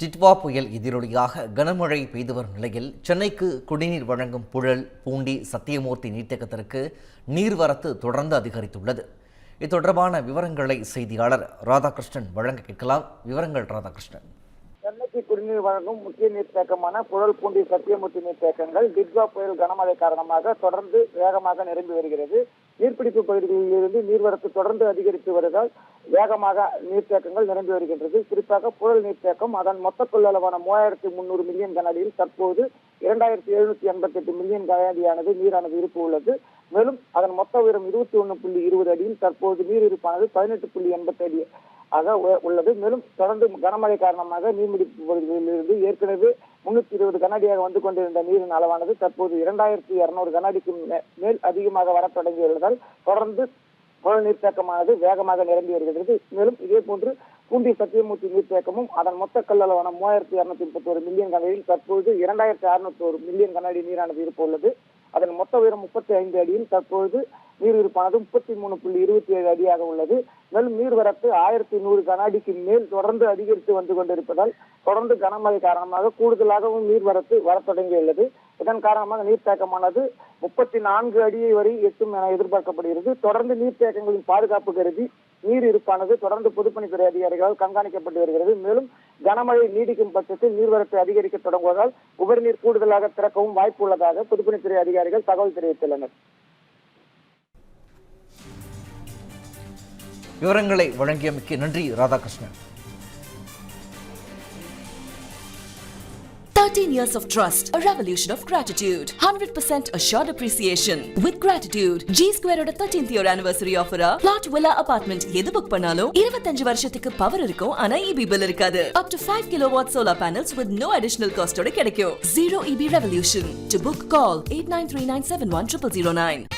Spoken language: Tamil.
டிட்வா புயல் எதிரொலியாக கனமழை பெய்து வரும் நிலையில் சென்னைக்கு குடிநீர் வழங்கும் புழல் பூண்டி சத்தியமூர்த்தி நீர்த்தேக்கத்திற்கு நீர்வரத்து தொடர்ந்து அதிகரித்துள்ளது. இது தொடர்பான விவரங்களை செய்தியாளர் ராதாகிருஷ்ணன் வழங்க கேட்கலாம். விவரங்கள் ராதாகிருஷ்ணன். குடிநீர் வழங்கும் முக்கிய நீர்த்தேக்கமான புழல் பூண்டி சத்தியமூர்த்தி நீர்த்தேக்கங்கள் டிட்வா புயல் கனமழை காரணமாக தொடர்ந்து வேகமாக நிரம்பி வருகிறது. நீர்பிடிப்பு பகுதிகளில் இருந்து நீர்வரத்து தொடர்ந்து அதிகரித்து வருவதால் வேகமாக நீர்த்தேக்கங்கள் நிரம்பி வருகின்றது. குறிப்பாக புழல் நீர்த்தேக்கம் அதன் மொத்த கொள்ளளவான மூவாயிரத்தி முன்னூறு மில்லியன் கனஅடியில் தற்போது இரண்டாயிரத்தி எழுநூத்தி எண்பத்தி எட்டு மில்லியன் கனஅடியானது நீரானது இருப்பு உள்ளது. மேலும் அதன் மொத்த உயரம் இருபத்தி ஒன்று புள்ளி இருபது அடியில் தற்போது நீர் இருப்பானது பதினெட்டு புள்ளி எண்பத்தி அடி ஆக உள்ளது. மேலும் தொடர்ந்து கனமழை காரணமாக நீர்பிடிப்பு பகுதிகளிலிருந்து ஏற்கனவே முன்னூத்தி இருபது கனஅடியாக வந்து கொண்டிருந்த நீரின் அளவானது தற்போது இரண்டாயிரத்தி இருநூறு கனஅடிக்கு மே- மேல் அதிகமாக வரத் தொடங்கியுள்ளதால் தொடர்ந்து புழல் நீர்த்தேக்கமானது வேகமாக நிரம்பி வருகிறது. மேலும் இதே போன்று பூண்டி சத்தியமூர்த்தி நீர்த்தேக்கமும் அதன் மொத்த கல்லளவான மூவாயிரத்தி இருநூத்தி முப்பத்தி ஒரு மில்லியன் கனடியில் தற்பொழுது இரண்டாயிரத்தி அறுநூத்தி ஒரு மில்லியன் கனஅடி நீரானது இருப்பு உள்ளது. அதன் மொத்த உயரம் முப்பத்தி ஐந்து அடியில் தற்பொழுது நீர் இருப்பானது முப்பத்தி மூணு புள்ளி இருபத்தி ஏழு அடியாக உள்ளது. மேலும் நீர்வரத்து ஆயிரத்தி நூறு கன அடிக்கு மேல் தொடர்ந்து அதிகரித்து வந்து கொண்டிருப்பதால் தொடர்ந்து கனமழை காரணமாக கூடுதலாகவும் நீர்வரத்து வரத் தொடங்கியுள்ளது. இதன் காரணமாக நீர்த்தேக்கமானது முப்பத்தி நான்கு அடியை வரை எட்டும் என எதிர்பார்க்கப்படுகிறது. தொடர்ந்து நீர்த்தேக்கங்களின் பாதுகாப்பு கருதி நீர் இருப்பானது தொடர்ந்து பொதுப்பணித்துறை அதிகாரிகளால் கண்காணிக்கப்பட்டு வருகிறது. மேலும் கனமழை நீடிக்கும் பட்சத்தில் நீர்வரத்து அதிகரிக்க தொடங்குவதால் உபரிநீர் கூடுதலாக திறக்கவும் வாய்ப்பு உள்ளதாக பொதுப்பணித்துறை அதிகாரிகள் தகவல் தெரிவித்துள்ளனர். விவரங்களை வழங்கியமைக்கு நன்றி Radhakrishnan 13 years of trust, a revolution of gratitude, 100% assured appreciation. With gratitude, G Square ஓட 13th year anniversary offer plot villa apartment எது புக் பண்ணாலும் 25 வருஷத்துக்கு பவர் இருக்கும் ஆனா EB பில் இருக்காது. Up to 5 kilowatt solar panels with no additional cost ஓட கிடைக்கும். Zero EB revolution. To book, call 8939710009.